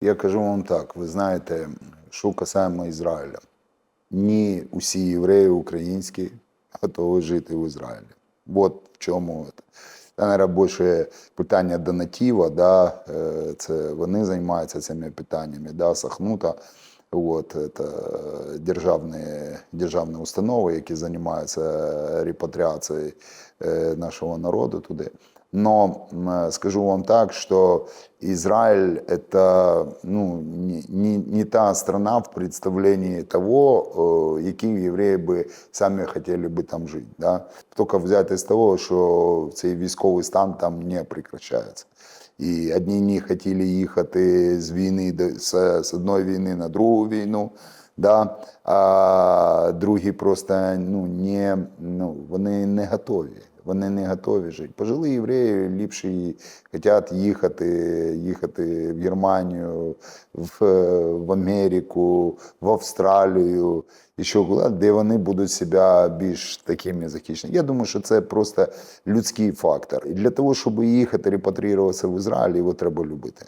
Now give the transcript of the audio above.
Я кажу вам так: ви знаєте, що касаємо Ізраїля. Ні усі євреї українські готові жити в Ізраїлі. От в чому це. Мабуть, більше питання до натива, да, е, це вони займаються цими питаннями, да, Сахнута, от, це державні, державні установи, які займаються репатріацією е, нашого народу туди. Но скажу вам так, что Израиль это ну, не, не, не та страна в представлении того, э, які євреї би самі хотіли би там жити. Да? Тільки взяти з того, що цей військовий стан там не прекращається. І одні не хотіли їхати з війни з, з одної війни на другу війну. Да? А другі просто ну, не, ну, вони не готові. Вони не готові жити. Пожили євреї ліпше і хочуть їхати, їхати в Германію, в, в Америку, в Австралію, і що куди, де вони будуть себе більш такими захищені. Я думаю, що це просто людський фактор. І для того, щоб їхати репатріюватися в Ізраїль, його треба любити.